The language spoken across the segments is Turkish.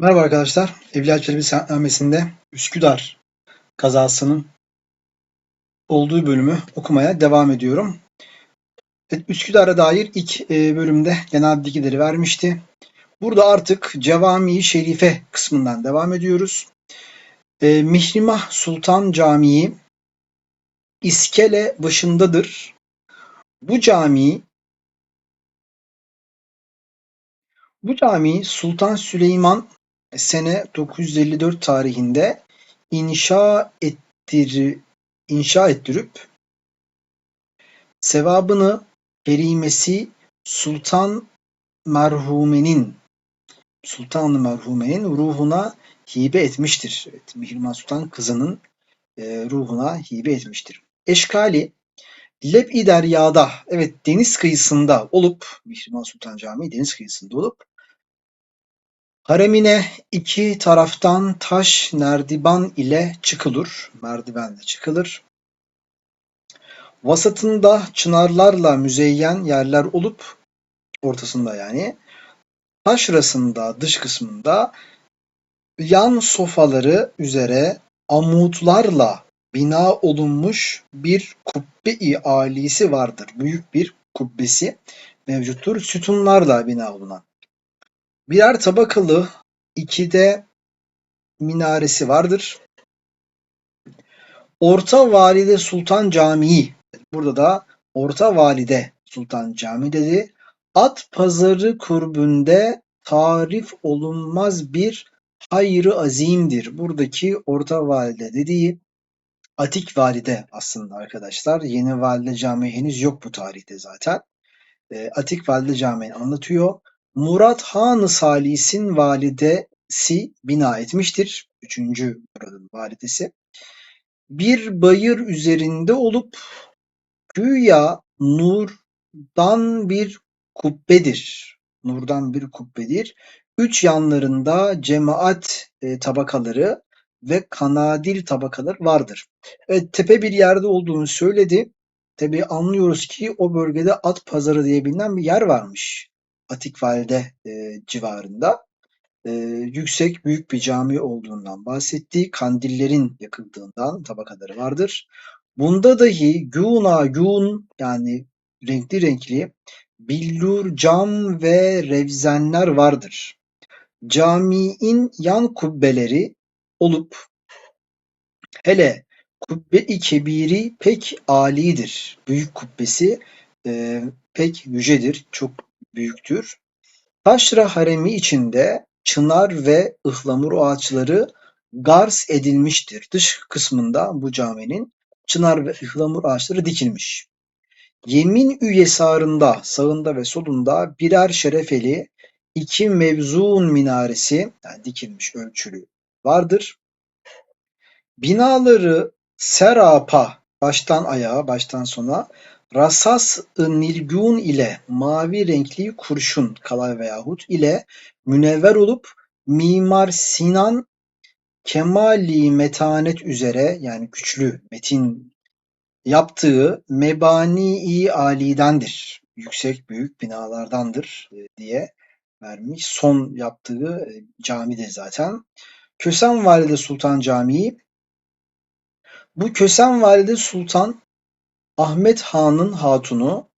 Merhaba arkadaşlar. Evliya Çelebi Seyahatnamesi'nde Üsküdar kazasının olduğu bölümü okumaya devam ediyorum. Evet, Üsküdar'a dair ilk e, bölümde genel bilgileri vermişti. Burada artık Cevami-i Şerife kısmından devam ediyoruz. E, Mihrimah Sultan Camii İskele başındadır. Bu cami bu cami Sultan Süleyman sene 954 tarihinde inşa ettir inşa ettirip sevabını kerimesi Sultan merhumenin Sultan merhumenin ruhuna hibe etmiştir. Evet, Mihrimah Sultan kızının e, ruhuna hibe etmiştir. Eşkali Leb'i deryada, evet deniz kıyısında olup, Mihrimah Sultan Camii deniz kıyısında olup, haremine iki taraftan taş nerdiban ile çıkılır, merdivenle çıkılır. Vasatında çınarlarla müzeyyen yerler olup, ortasında yani, taşrasında dış kısmında yan sofaları üzere amutlarla bina olunmuş bir kubbe-i alisi vardır. Büyük bir kubbesi mevcuttur. Sütunlarla bina olunan. Birer tabakalı iki de minaresi vardır. Orta Valide Sultan Camii. Burada da Orta Valide Sultan Camii dedi. At pazarı kurbünde tarif olunmaz bir hayrı azimdir. Buradaki Orta Valide dediği Atik Valide aslında arkadaşlar. Yeni Valide Camii henüz yok bu tarihte zaten. E, Atik Valide Camii'ni anlatıyor. Murat Han-ı Salis'in validesi bina etmiştir. Üçüncü Murad'ın validesi. Bir bayır üzerinde olup güya nurdan bir kubbedir. Nurdan bir kubbedir. Üç yanlarında cemaat e, tabakaları ve kanadil tabakaları vardır. Evet, tepe bir yerde olduğunu söyledi. Tabi anlıyoruz ki o bölgede at pazarı diye bilinen bir yer varmış. Atikvalide e, civarında. E, yüksek büyük bir cami olduğundan bahsetti. Kandillerin yakıldığından tabakaları vardır. Bunda dahi guna gun yani renkli renkli billur cam ve revzenler vardır. Camiin yan kubbeleri olup hele kubbe-i kebiri pek alidir. Büyük kubbesi e, pek yücedir, çok büyüktür. Taşra haremi içinde çınar ve ıhlamur ağaçları gars edilmiştir. Dış kısmında bu caminin çınar ve ıhlamur ağaçları dikilmiş. Yemin üyesarında sağında ve solunda birer şerefeli iki mevzun minaresi yani dikilmiş ölçülü vardır. Binaları serapa baştan ayağa baştan sona rasas-ı ile mavi renkli kurşun kalay veyahut ile münevver olup Mimar Sinan kemali metanet üzere yani güçlü metin yaptığı mebani-i alidendir. Yüksek büyük binalardandır e, diye vermiş. Son yaptığı e, cami de zaten. Kösem Valide Sultan Camii bu Kösem Valide Sultan Ahmet Han'ın hatunu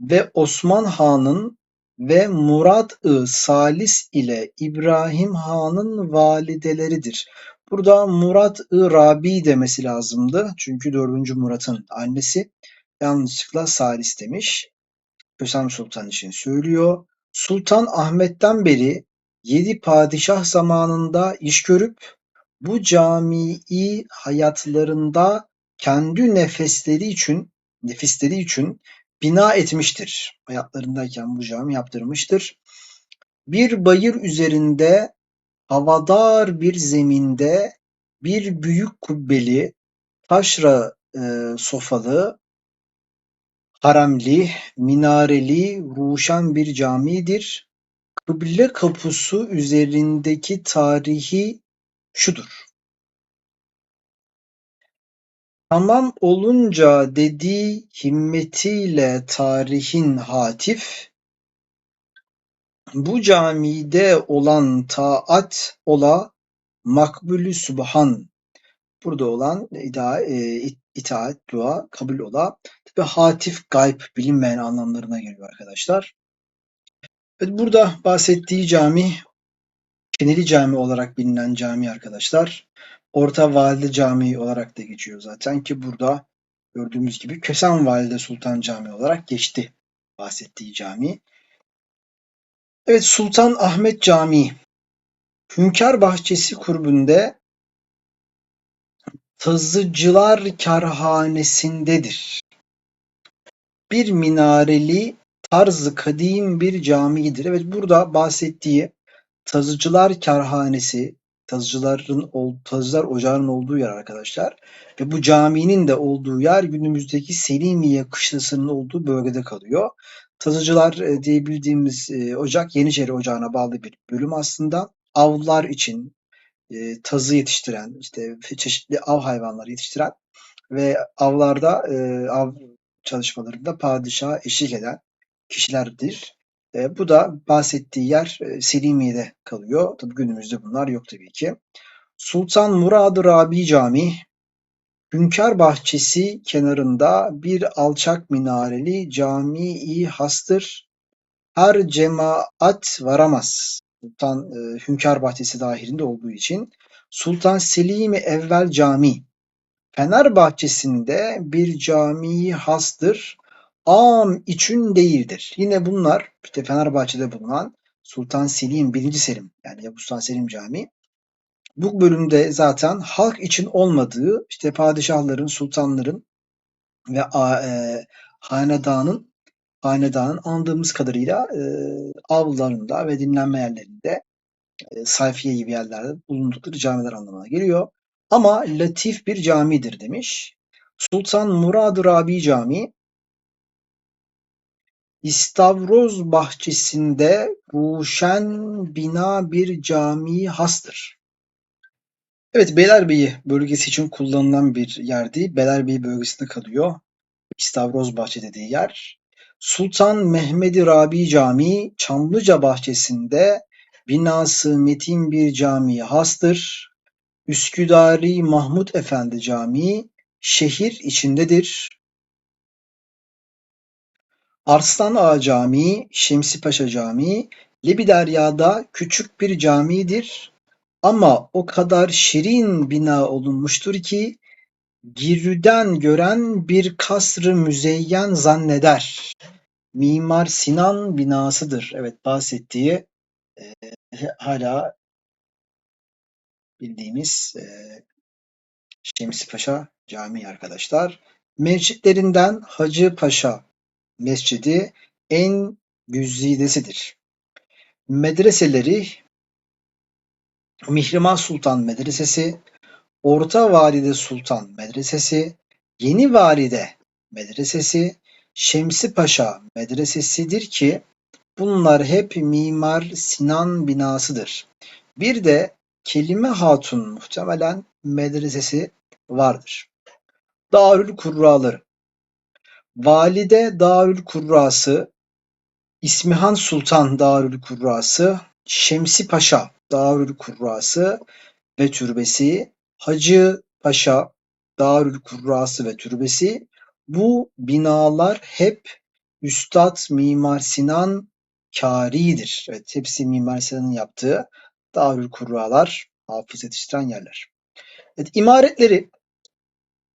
ve Osman Han'ın ve Murad-ı Salis ile İbrahim Han'ın valideleridir. Burada Murat-ı Rabi demesi lazımdı. Çünkü 4. Murat'ın annesi yanlışlıkla Salis demiş. Kösem Sultan için söylüyor. Sultan Ahmet'ten beri yedi padişah zamanında iş görüp bu camii hayatlarında kendi nefesleri için nefisleri için bina etmiştir. Hayatlarındayken bu cami yaptırmıştır. Bir bayır üzerinde havadar bir zeminde bir büyük kubbeli taşra e, sofalı haremli, minareli, ruşen bir camidir. Kıble kapısı üzerindeki tarihi şudur. Tamam olunca dedi himmetiyle tarihin hatif, Bu camide olan taat ola makbulü sübhan. Burada olan ida, e, itaat, dua, kabul ola ve hatif, gayb, bilinmeyen anlamlarına geliyor arkadaşlar. Evet, burada bahsettiği cami Çinili Cami olarak bilinen cami arkadaşlar. Orta Valide Camii olarak da geçiyor zaten ki burada gördüğümüz gibi Kösen Valide Sultan Camii olarak geçti bahsettiği cami. Evet Sultan Ahmet Camii Hünkar Bahçesi kurbünde Tazıcılar Kerhanesi'ndedir. Bir minareli tarzı kadim bir camidir. Evet burada bahsettiği Tazıcılar Kerhanesi, tazıcıların tazıcılar ocağının olduğu yer arkadaşlar. Ve bu caminin de olduğu yer günümüzdeki Selimiye kışlasının olduğu bölgede kalıyor. Tazıcılar e, diye bildiğimiz e, ocak Yeniçeri Ocağı'na bağlı bir bölüm aslında. Avlar için e, tazı yetiştiren, işte çeşitli av hayvanları yetiştiren ve avlarda av çalışmalarında padişaha eşlik eden kişilerdir. E, bu da bahsettiği yer e, Selimiye'de kalıyor. Tabi günümüzde bunlar yok tabii ki. Sultan Murad Rabi Camii Hünkar Bahçesi kenarında bir alçak minareli cami-i hastır. Her cemaat varamaz. Sultan e, Hünkar Bahçesi dahilinde olduğu için Sultan Selim-i Evvel Cami Fenerbahçe'sinde bir cami hastır am için değildir. Yine bunlar işte Fenerbahçe'de bulunan Sultan Selim 1. Selim yani Yavuz Sultan Selim Camii. Bu bölümde zaten halk için olmadığı işte padişahların, sultanların ve e, hanedanın hanedanın andığımız kadarıyla e, avlarında ve dinlenme yerlerinde e, sayfiye gibi yerlerde bulundukları camiler anlamına geliyor. Ama latif bir camidir demiş. Sultan Murad Rabi Camii İstavroz bahçesinde ruşen bina bir cami hastır. Evet Beylerbeyi bölgesi için kullanılan bir yerdi. Beylerbeyi bölgesinde kalıyor. İstavroz bahçe dediği yer. Sultan Mehmedi Rabi Camii Çamlıca bahçesinde binası metin bir cami hastır. Üsküdari Mahmud Efendi Camii şehir içindedir. Arslan Ağa Camii, Şemsipaşa Camii, Lebiderya'da küçük bir camidir ama o kadar şirin bina olunmuştur ki girüden gören bir kasrı müzeyyen zanneder. Mimar Sinan binasıdır. Evet bahsettiği e, hala bildiğimiz e, Şemsipaşa Camii arkadaşlar. Mescitlerinden Hacı Paşa Mescidi en güzidesidir. Medreseleri Mihrimah Sultan Medresesi, Orta Valide Sultan Medresesi, Yeni Valide Medresesi, Şemsi Paşa Medresesidir ki bunlar hep Mimar Sinan binasıdır. Bir de Kelime Hatun muhtemelen medresesi vardır. Darül Kurraları Valide Darül Kurrası, İsmihan Sultan Darül Kurrası, Şemsi Paşa Darül Kurrası ve türbesi, Hacı Paşa Darül Kurrası ve türbesi bu binalar hep Üstad Mimar Sinan Kâri'dir. Evet, hepsi Mimar Sinan'ın yaptığı Darül Kurralar, hafız yetiştiren yerler. Evet, imaretleri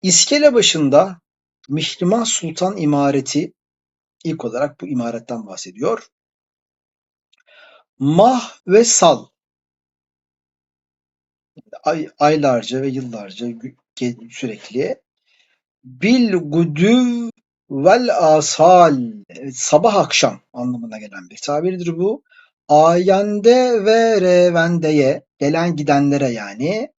İskele başında Mihrimah Sultan imareti ilk olarak bu imaretten bahsediyor. Mah ve sal ay, aylarca ve yıllarca sürekli bil gudü vel asal sabah akşam anlamına gelen bir tabirdir bu. Ayende ve revendeye gelen gidenlere yani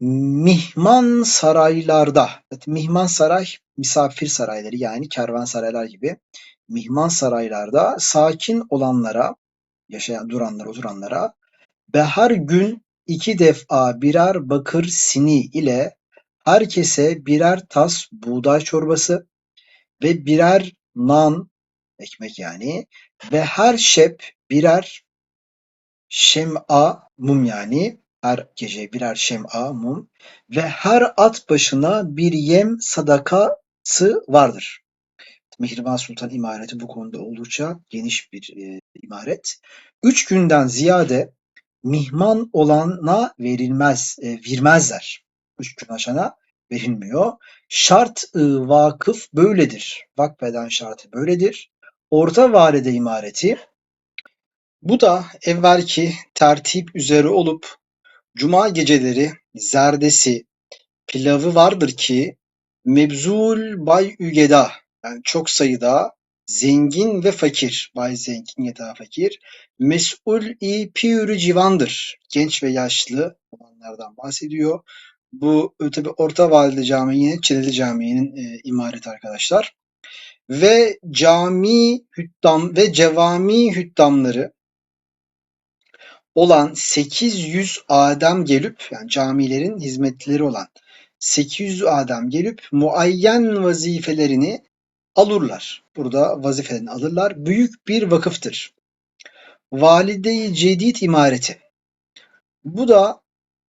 Mihman saraylarda, mihman saray misafir sarayları yani kervansaraylar gibi mihman saraylarda sakin olanlara, yaşayan duranlara, oturanlara ve her gün iki defa birer bakır sini ile herkese birer tas buğday çorbası ve birer nan ekmek yani. Ve her şep birer şem'a mum yani her gece birer şem'a mum ve her at başına bir yem sadakası vardır. Mihriban Sultan imareti bu konuda oldukça geniş bir e, imaret. Üç günden ziyade mihman olana verilmez, e, vermezler. Üç gün aşana verilmiyor. Şart ı, vakıf böyledir. Vakfeden şartı böyledir. Orta valide imareti bu da evvelki tertip üzere olup cuma geceleri zerdesi, pilavı vardır ki mebzul bay ügeda yani çok sayıda zengin ve fakir, bay zengin ya da fakir, mes'ul-i piyürü civandır. Genç ve yaşlı olanlardan bahsediyor. Bu tabi Orta Valide Camii yine Çileli Camii'nin e, imareti arkadaşlar. Ve cami hüddam ve cevami hüddamları olan 800 adam gelip yani camilerin hizmetleri olan 800 adam gelip muayyen vazifelerini alırlar. Burada vazifelerini alırlar. Büyük bir vakıftır. Valide-i Cedid imareti. Bu da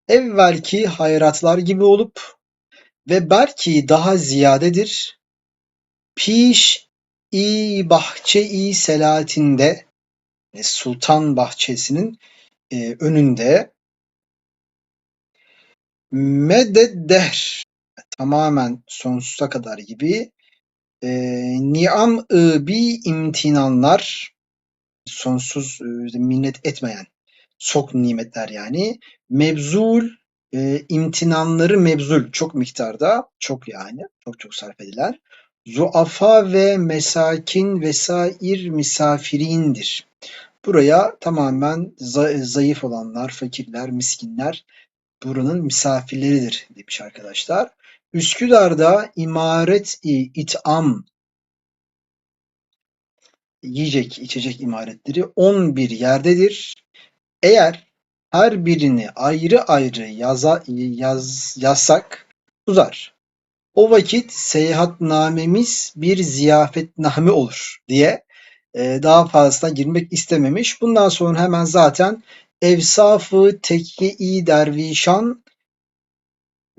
evvelki hayratlar gibi olup ve belki daha ziyadedir. Piş i bahçe-i selatinde Sultan bahçesinin e, önünde. Mededdehr tamamen sonsuza kadar gibi. E, niam bir imtinanlar sonsuz e, minnet etmeyen çok nimetler yani. Mebzul e, imtinanları mebzul çok miktarda çok yani çok çok sarf edilen. Zuafa ve mesakin vesair misafirindir. Buraya tamamen zayıf olanlar, fakirler, miskinler buranın misafirleridir demiş arkadaşlar. Üsküdar'da imaret-i itam yiyecek, içecek imaretleri 11 yerdedir. Eğer her birini ayrı ayrı yaza, yaz, yazsak uzar. O vakit seyahatnamemiz bir ziyafetname olur diye daha fazla girmek istememiş. Bundan sonra hemen zaten Evsafı Tekye-i Dervişan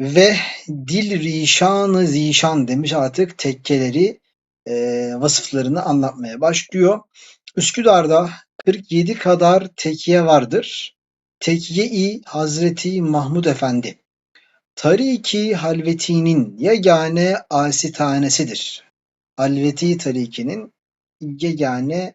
ve Dil Rişanı Zişan demiş artık tekkeleri e, vasıflarını anlatmaya başlıyor. Üsküdar'da 47 kadar tekiye vardır. Tekiye-i Hazreti Mahmud Efendi. Tariki Halveti'nin yegane asitanesidir. Halveti tarikinin yegane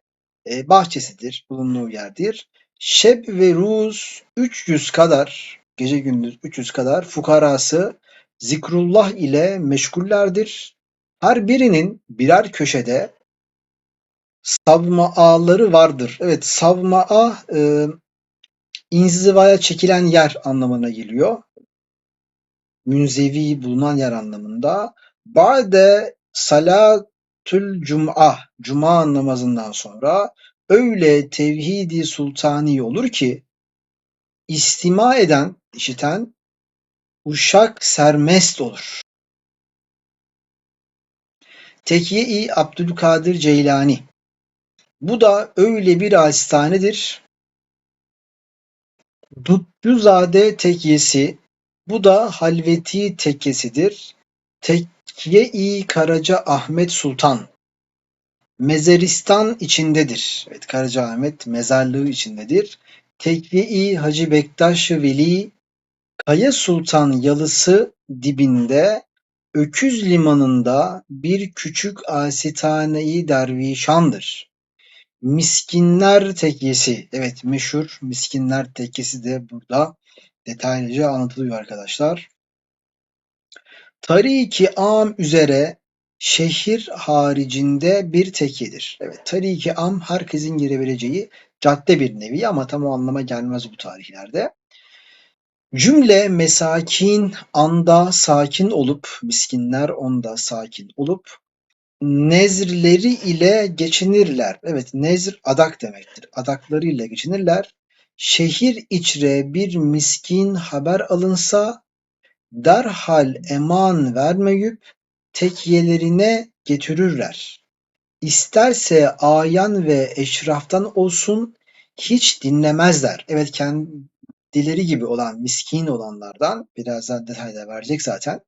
e, bahçesidir, bulunduğu yerdir. Şeb ve Ruz 300 kadar, gece gündüz 300 kadar fukarası zikrullah ile meşgullerdir. Her birinin birer köşede savmaaları vardır. Evet savmaa e, inzivaya çekilen yer anlamına geliyor. Münzevi bulunan yer anlamında. Ba'de salat Tül Cum'a, Cuma namazından sonra öyle tevhidi sultani olur ki istima eden, işiten uşak sermest olur. Tekiye-i Abdülkadir Ceylani Bu da öyle bir hastanedir. Dutçuzade tekyesi bu da halveti tekkesidir. Tekye-i Karaca Ahmet Sultan Mezeristan içindedir. Evet Karacaahmet mezarlığı içindedir. Tekvi-i Hacı Bektaş-ı Veli Kaya Sultan yalısı dibinde Öküz limanında bir küçük asitane-i dervişandır. Miskinler Tekkesi. Evet meşhur Miskinler Tekkesi de burada detaylıca anlatılıyor arkadaşlar. Tariki am üzere şehir haricinde bir tekkedir. Evet, tariki am herkesin girebileceği cadde bir nevi ama tam o anlama gelmez bu tarihlerde. Cümle mesakin anda sakin olup, miskinler onda sakin olup, nezrleri ile geçinirler. Evet, nezr adak demektir. Adakları ile geçinirler. Şehir içre bir miskin haber alınsa, derhal eman vermeyip tekyelerine getirirler. İsterse ayan ve eşraftan olsun hiç dinlemezler. Evet kendileri gibi olan miskin olanlardan birazdan detaylar verecek zaten.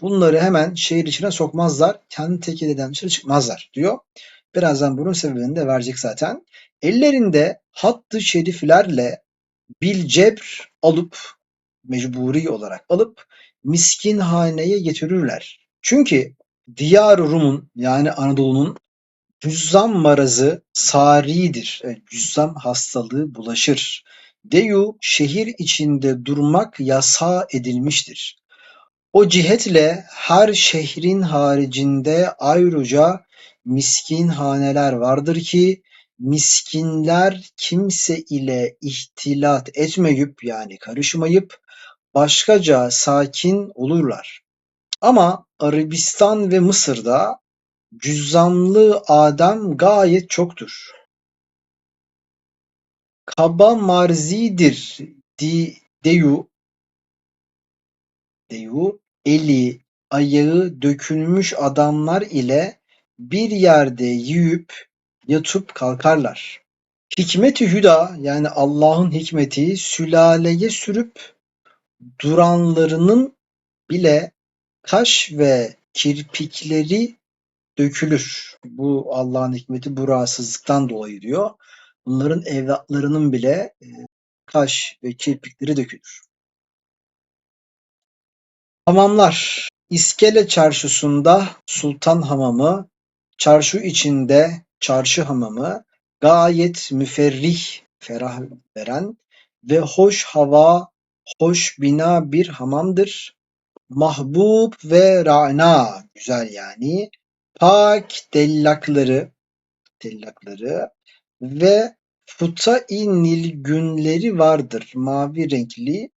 Bunları hemen şehir içine sokmazlar. Kendi tekileden dışarı çıkmazlar diyor. Birazdan bunun sebebini de verecek zaten. Ellerinde hattı şeriflerle bil cebr alıp mecburi olarak alıp miskin haneye getirirler. Çünkü Diyar Rum'un yani Anadolu'nun cüzzam marazı saridir. Evet, cüzzam hastalığı bulaşır. Deyu şehir içinde durmak yasa edilmiştir. O cihetle her şehrin haricinde ayrıca miskin haneler vardır ki miskinler kimse ile ihtilat etmeyip yani karışmayıp başkaca sakin olurlar. Ama Arabistan ve Mısır'da cüzzamlı adam gayet çoktur. Kaba marzidir di, deyu deyu eli ayağı dökülmüş adamlar ile bir yerde yiyip yatıp kalkarlar. Hikmeti hüda yani Allah'ın hikmeti sülaleye sürüp duranlarının bile kaş ve kirpikleri dökülür. Bu Allah'ın hikmeti bu rahatsızlıktan dolayı diyor. Bunların evlatlarının bile e, kaş ve kirpikleri dökülür. Hamamlar İskele çarşısında Sultan Hamamı, çarşı içinde Çarşı Hamamı gayet müferrih, ferah veren ve hoş hava, hoş bina bir hamamdır. Mahbub ve ra'na güzel yani. Pak tellakları tellakları ve futa-i nilgünleri vardır. Mavi renkli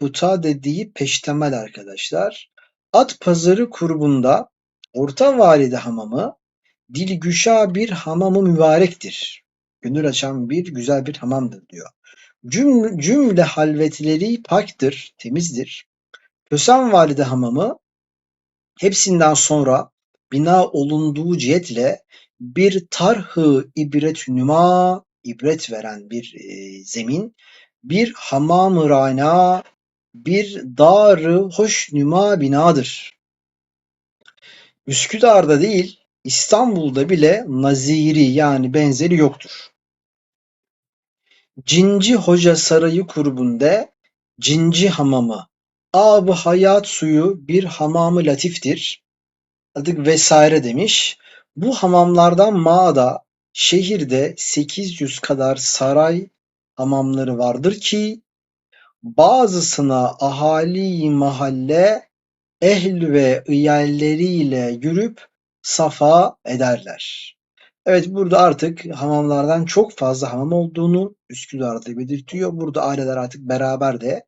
futa dediği peştemel arkadaşlar. At pazarı kurbunda Orta Valide hamamı dilgüşa bir hamamı mübarektir. Gönül açan bir güzel bir hamamdır diyor. Cümle, cümle halvetleri paktır, temizdir. Kösem Valide hamamı hepsinden sonra bina olunduğu cihetle bir tarhı ibret nüma ibret veren bir e, zemin, bir hamam-ı rana, bir dar-ı hoş nüma binadır. Üsküdar'da değil, İstanbul'da bile naziri yani benzeri yoktur. Cinci Hoca Sarayı kurbunde Cinci Hamamı Ab-ı hayat suyu bir hamamı latiftir. Adık vesaire demiş. Bu hamamlardan mağda şehirde 800 kadar saray hamamları vardır ki bazısına ahali mahalle ehl ve iyalleriyle yürüp safa ederler. Evet burada artık hamamlardan çok fazla hamam olduğunu Üsküdar'da belirtiyor. Burada aileler artık beraber de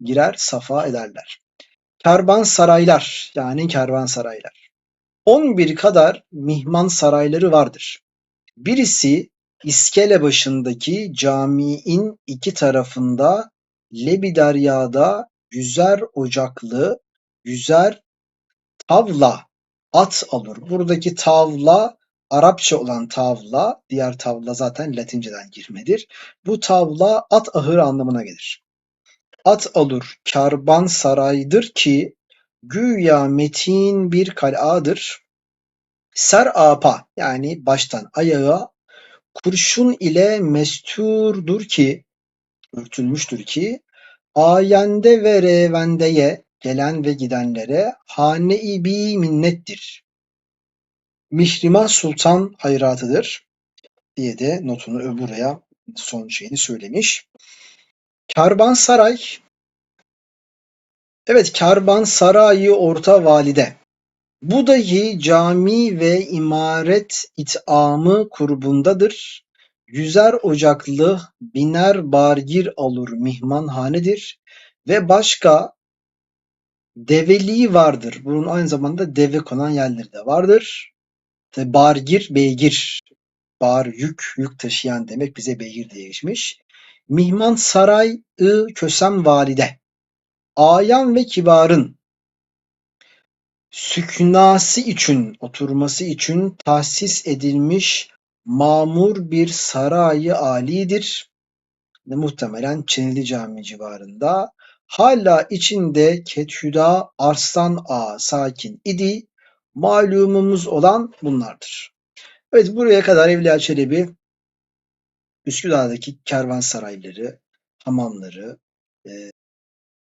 girer safa ederler. Kervansaraylar yani kervansaraylar. 11 kadar mihman sarayları vardır. Birisi iskele başındaki camiin iki tarafında Lebiderya'da yüzer ocaklı, yüzer tavla at alır. Buradaki tavla Arapça olan tavla, diğer tavla zaten Latinceden girmedir. Bu tavla at ahırı anlamına gelir. At alır karban saraydır ki güya metin bir kal'adır. Ser apa yani baştan ayağa kurşun ile mesturdur ki örtülmüştür ki ayende ve revendeye gelen ve gidenlere hane-i bi minnettir. Mihrimah Sultan hayratıdır diye de notunu buraya son şeyini söylemiş. Kervansaray Evet Kervansarayı Orta Valide bu dahi cami ve imaret it'amı kurbundadır. Yüzer ocaklı biner bargir alur mihmanhanedir ve başka develiği vardır. Bunun aynı zamanda deve konan yerleri de vardır. Bargir, beygir. Bar, yük, yük taşıyan demek bize beygir diye geçmiş. Mihman saray ı kösem valide. Ayan ve kibarın süknası için, oturması için tahsis edilmiş mamur bir sarayı alidir. Muhtemelen Çinili Cami civarında. Hala içinde Kethüda Arslan Ağa sakin idi. Malumumuz olan bunlardır. Evet buraya kadar Evliya Çelebi Üsküdar'daki kervansarayları, hamamları, e,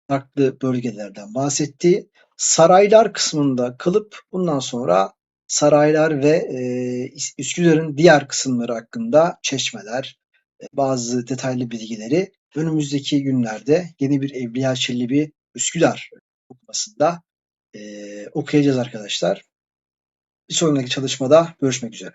farklı bölgelerden bahsetti. Saraylar kısmında kılıp bundan sonra saraylar ve e, Üsküdar'ın diğer kısımları hakkında çeşmeler, e, bazı detaylı bilgileri önümüzdeki günlerde yeni bir Evliya Çelebi Üsküdar okumasında e, okuyacağız arkadaşlar. Bir sonraki çalışmada görüşmek üzere.